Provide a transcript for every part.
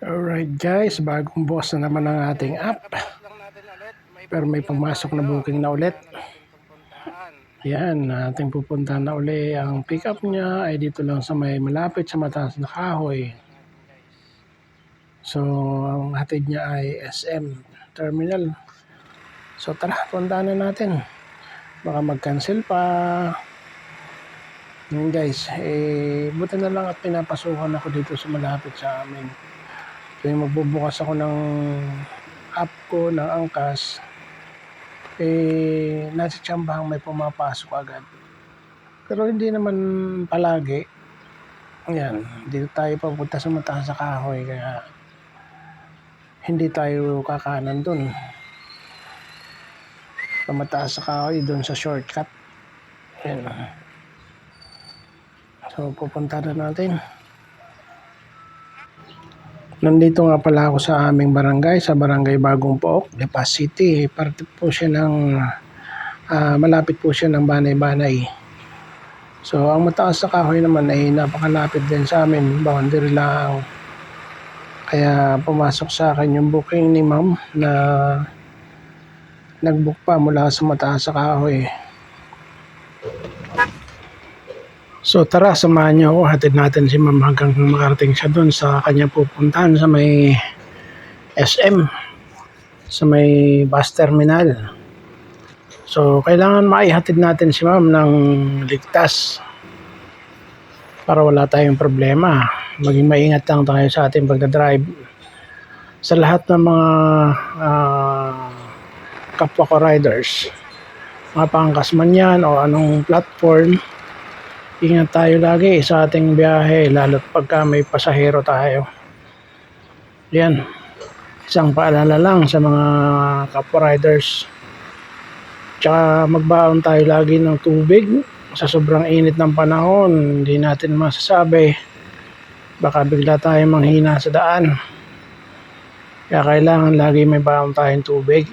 Alright guys, bagong boss na naman ang ating app. Pero may pumasok na booking na ulit. Yan, ating pupuntahan na uli. Ang pick up niya ay dito lang sa may malapit sa mataas na kahoy. So, ang hatid niya ay SM Terminal. So tara, puntahan na natin. Baka mag-cancel pa. Yun guys, eh, buti na lang at pinapasukan ako dito sa malapit sa amin. Tuwing magbubukas ako ng app ko ng Angkas, eh, nasa tsambahan may pumapasok agad. Pero hindi naman palagi. Yan, dito tayo papunta sa mataas sa kahoy, kaya hindi tayo kakanan dun. Sa mataas sa kahoy, dun sa shortcut. Yan. So, pupunta na natin. Nandito nga pala ako sa aming barangay, sa barangay Bagong Pook, Lipas City. Parte po siya ng, ah, malapit po siya ng Banay-Banay. So, ang mataas sa kahoy naman ay napakalapit din sa amin, boundary lang. Kaya pumasok sa akin yung booking ni ma'am na nagbook pa mula sa mataas sa kahoy. So tara, samahan niyo ako. Hatid natin si ma'am hanggang makarating siya doon sa kanya pupuntahan sa may SM. Sa may bus terminal. So kailangan maihatid natin si ma'am ng ligtas. Para wala tayong problema. Maging maingat lang tayo sa ating pagdadrive. Sa lahat ng mga ah, kapwa ko riders. Mga pangkas man yan o anong platform ingat tayo lagi sa ating biyahe lalo't pagka may pasahero tayo. Yan. Isang paalala lang sa mga kapwa riders tsaka magbaon tayo lagi ng tubig sa sobrang init ng panahon. Hindi natin masasabi. Baka bigla tayo manghina sa daan. Kaya kailangan lagi may baon tayong tubig.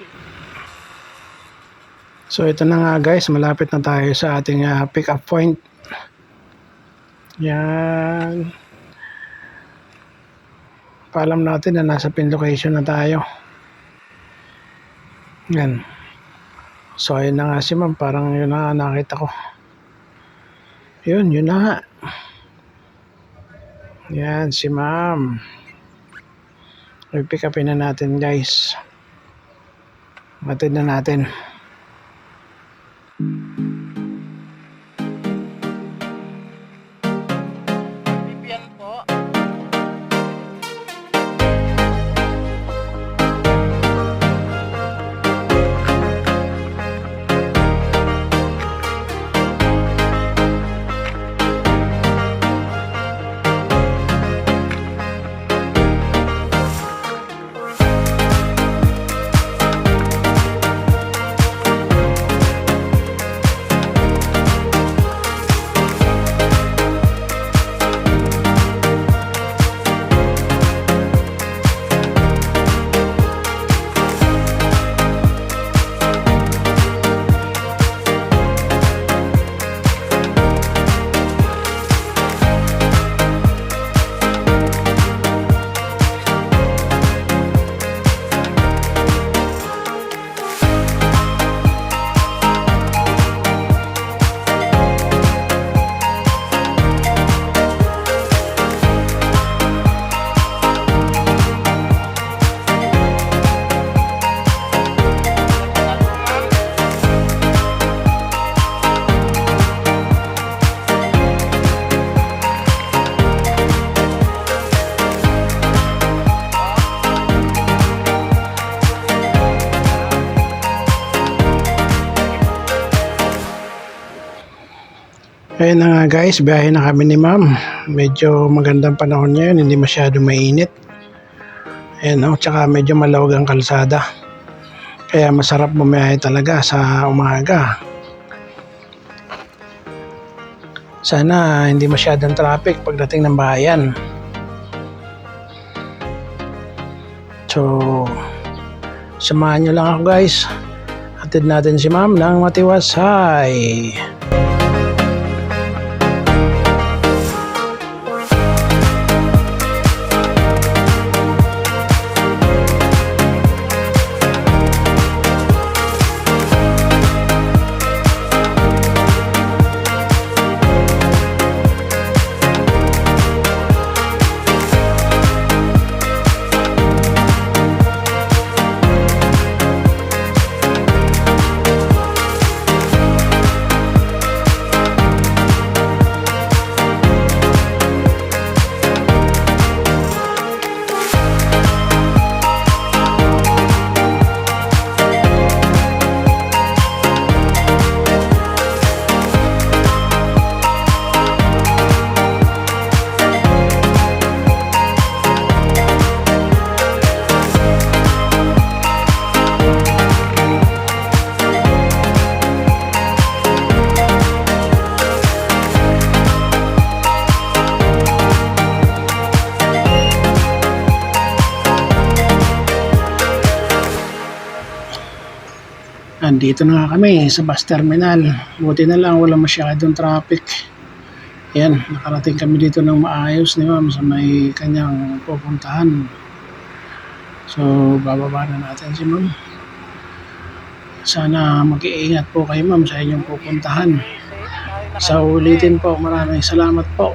So ito na nga guys. Malapit na tayo sa ating uh, pick up point yan. Paalam natin na nasa pin location na tayo. Yan. So, ayun na nga si ma'am. Parang yun na nakita ko. Yun, yun na nga. Yan, si ma'am. I-pick upin na natin guys. Matid na natin. Ayun na nga guys, biyahe na kami ni ma'am. Medyo magandang panahon ngayon, hindi masyado mainit. Ayun, oh, tsaka medyo malawag ang kalsada. Kaya masarap bumiyahe talaga sa umaga. Sana hindi masyadong traffic pagdating ng bayan. So, samahan nyo lang ako guys. Hatid natin si ma'am ng matiwasay. Andito na nga kami sa bus terminal. Buti na lang wala masyadong traffic. Yan, nakarating kami dito ng maayos ni ma'am sa may kanyang pupuntahan. So, bababa na natin si ma'am. Sana mag-iingat po kayo ma'am sa inyong pupuntahan. Sa ulitin po, maraming salamat po.